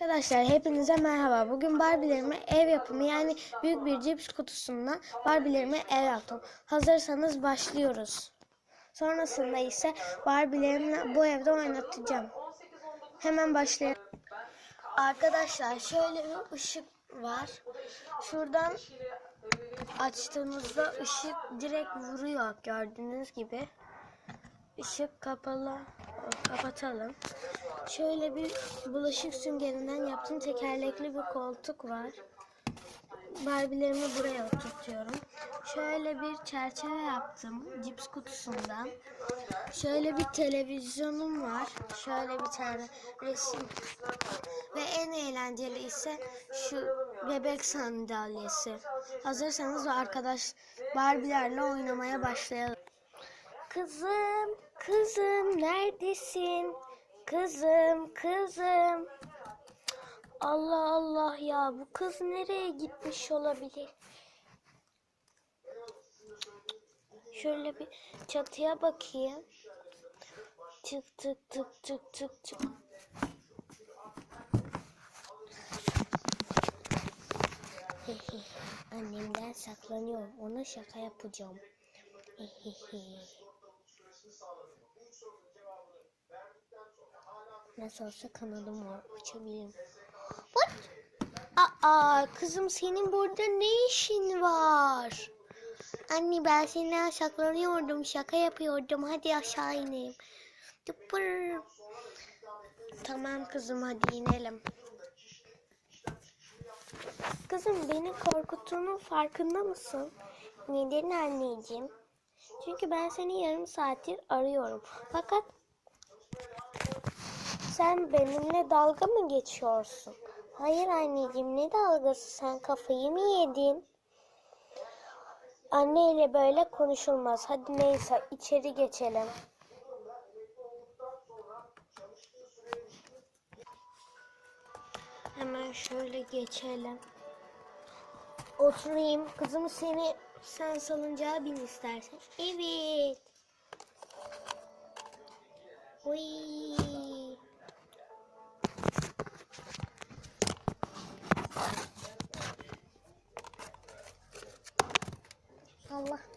Arkadaşlar hepinize merhaba. Bugün Barbie'lerime ev yapımı yani büyük bir cips kutusundan Barbie'lerime ev yaptım. Hazırsanız başlıyoruz. Sonrasında ise Barbie'lerimi bu evde oynatacağım. Hemen başlayalım. Arkadaşlar şöyle bir ışık var. Şuradan açtığımızda ışık direkt vuruyor gördüğünüz gibi. Işık kapalı. Kapatalım. Şöyle bir bulaşık süngerinden yaptığım tekerlekli bir koltuk var. Barbie'lerimi buraya oturtuyorum. Şöyle bir çerçeve yaptım cips kutusundan. Şöyle bir televizyonum var. Şöyle bir tane resim. Ve en eğlenceli ise şu bebek sandalyesi. Hazırsanız arkadaş Barbie'lerle oynamaya başlayalım. Kızım, kızım neredesin? Kızım, kızım. Allah Allah ya bu kız nereye gitmiş olabilir? Şöyle bir çatıya bakayım. Tık tık tık tık tık tık. Annemden saklanıyorum. Ona şaka yapacağım. Hehehe. Nasıl olsa kanalım var. Açabilirim. What? Aa kızım senin burada ne işin var? Anne ben senden saklanıyordum. Şaka yapıyordum. Hadi aşağı inelim. Tıpır. Tamam kızım hadi inelim. Kızım beni korkuttuğunun farkında mısın? Neden anneciğim? Çünkü ben seni yarım saattir arıyorum. Fakat sen benimle dalga mı geçiyorsun? Hayır anneciğim ne dalgası sen kafayı mı yedin? Anne ile böyle konuşulmaz. Hadi neyse içeri geçelim. Hemen şöyle geçelim. Oturayım. Kızım seni sen salıncağa bin istersen. Evet. Uy. Allah.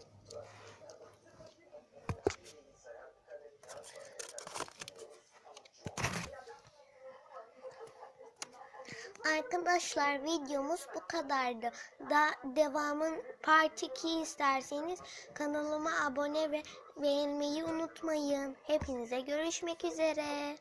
Arkadaşlar videomuz bu kadardı. Da devamın part 2 isterseniz kanalıma abone ve beğenmeyi unutmayın. Hepinize görüşmek üzere.